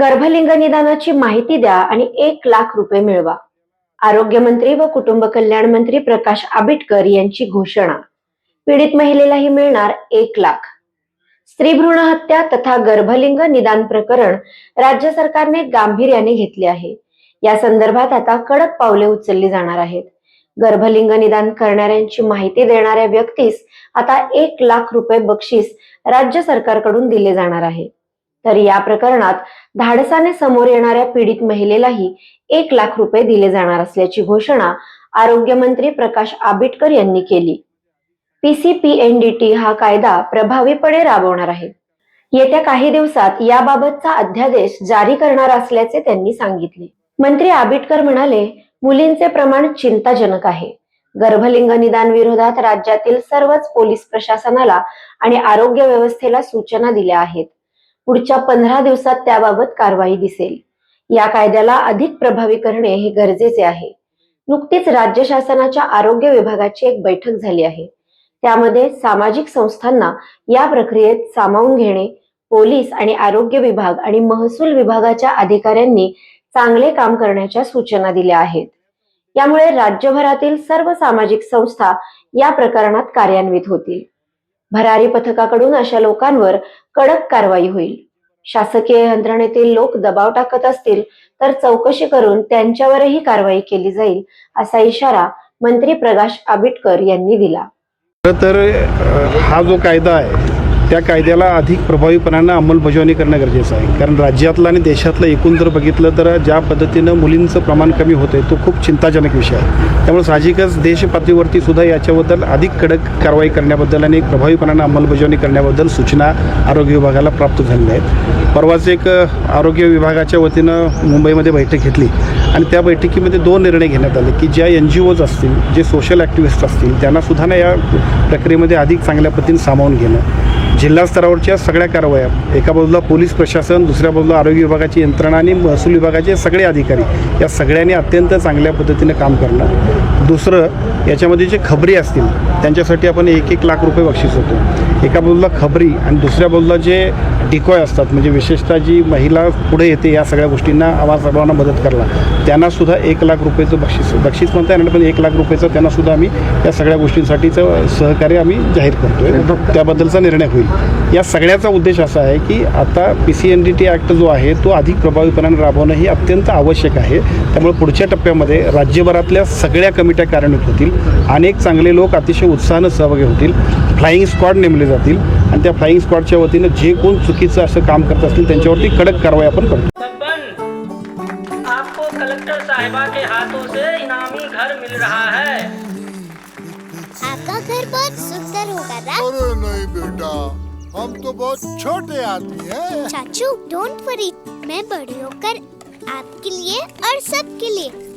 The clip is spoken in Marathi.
गर्भलिंग निदानाची माहिती द्या आणि एक लाख रुपये मिळवा. आरोग्यमंत्री व कुटुंब कल्याण मंत्री प्रकाश आबिटकर यांची घोषणा. पीडित महिलेलाही मिळणार एक लाख. स्त्री भ्रूण हत्या तथा गर्भलिंग निदान प्रकरण राज्य सरकारने गांभीर्याने घेतले आहे. या संदर्भात आता कडक पावले उचलली जाणार आहेत. गर्भलिंग निदान करणाऱ्यांची माहिती देणाऱ्या व्यक्तीस आता एक लाख रुपये बक्षीस राज्य सरकारकडून दिले जाणार आहे. तर या प्रकरणात धाडसाने समोर येणाऱ्या पीडित महिलेलाही एक लाख रुपये दिले जाणार असल्याची घोषणा आरोग्यमंत्री प्रकाश आबिटकर यांनी केली. पीसीपीएनडीटी हा कायदा प्रभावीपणे राबवणार आहे. येत्या काही दिवसात याबाबतचा अध्यादेश जारी करणार असल्याचे त्यांनी सांगितले. मंत्री आबिटकर म्हणाले मुलींचे प्रमाण चिंताजनक आहे. गर्भलिंग निदान विरोधात राज्यातील सर्वच पोलीस प्रशासनाला आणि आरोग्य व्यवस्थेला सूचना दिल्या आहेत. पुढच्या पंधरा दिवसात त्याबाबत कारवाई दिसेल. या कायद्याला अधिक प्रभावी करणे हे गरजेचे आहे. नुकतीच राज्य शासनाच्या आरोग्य विभागाची एक बैठक झाली आहे. त्यामध्ये सामाजिक संस्थांना या प्रक्रियेत सामावून घेणे पोलीस आणि आरोग्य विभाग आणि महसूल विभागाच्या अधिकाऱ्यांनी चांगले काम करण्याच्या सूचना दिल्या आहेत. यामुळे राज्यभरातील सर्व सामाजिक संस्था या प्रकरणात कार्यान्वित होतील. भरारी पथकाकडून अशा लोकांवर कडक कारवाई होईल. शासकीय यंत्रणेतील लोक दबाव टाकत असतील तर चौकशी करून त्यांच्यावरही कारवाई केली जाईल असा इशारा मंत्री प्रकाश आबिटकर यांनी दिला. तर हा जो कायदा आहे त्या कायद्याला अधिक प्रभावीपणानं अंमलबजावणी करणं गरजेचं आहे. कारण राज्यातलं आणि देशातलं एकूण जर बघितलं तर ज्या पद्धतीनं मुलींचं प्रमाण कमी होतं आहे तो खूप चिंताजनक विषय आहे. त्यामुळे साहजिकच देशपातळीवरती सुद्धा याच्याबद्दल अधिक कडक कारवाई करण्याबद्दल आणि प्रभावीपणानं अंमलबजावणी करण्याबद्दल सूचना आरोग्य विभागाला प्राप्त झालेल्या आहेत. परवाच एक आरोग्य विभागाच्या वतीनं मुंबईमध्ये बैठक घेतली. आणि त्या बैठकीमध्ये दोन निर्णय घेण्यात आले की ज्या एन जी ओज असतील जे सोशल ॲक्टिव्हिस्ट असतील त्यांनासुद्धा ना या प्रक्रियेमध्ये अधिक चांगल्या पद्धतीने सामावून घेणं. जिल्हा स्तरावरच्या सगळ्या कारवाया एका बाजूला पोलीस प्रशासन दुसऱ्या बाजूला आरोग्य विभागाची यंत्रणा आणि महसूल विभागाचे सगळे अधिकारी या सगळ्यांनी अत्यंत चांगल्या पद्धतीने काम करणं. दुसरं याच्यामध्ये जे खबरी असतील त्यांच्यासाठी आपण एक एक लाख रुपये बक्षीस होतो. एका बाजूला खबरी आणि दुसऱ्या बाजूला जे डिकॉय असतात. म्हणजे विशेषतः जी महिला पुढे येते या सगळ्या गोष्टींना आम्हाला सर्वांना मदत करला त्यांना सुद्धा एक लाख रुपयेचं बक्षीस बक्षीस म्हणता येणार पण एक लाख रुपयेचं त्यांना सुद्धा आम्ही या सगळ्या गोष्टींसाठीचं सहकार्य आम्ही जाहीर करतोय. त्याबद्दलचा निर्णय होईल. या सगळ्याचा उद्देश असा आहे की आता P C N D T act जो आहे तो अधिक प्रभावीपणाने राबवणं ही अत्यंत आवश्यक आहे. त्यामुळे पुढच्या टप्प्यामध्ये राज्यभरातल्या सगळ्या कमिट्या कार्यान्वित होतील अनेक चांगले लोक अतिशय उत्साहानं सहभागी होतील. फ्लाईंग स्क्वॉड नेमले जातील आणि त्या फ्लाईंग स्क्वॉडच्या वतीनं जे कोण चुकीचं असं काम करत असतील त्यांच्यावरती कडक कारवाई आपण करतो आपको कलेक्टर साहिबा के हाथों से इनामी घर मिल रहा है। आपका घर बहुत सुंदर होगा ना अरे नहीं बेटा हम तो बहुत छोटे आदमी हैं। चाचू डोंट वरी मैं बड़ी होकर आपके लिए और सबके लिए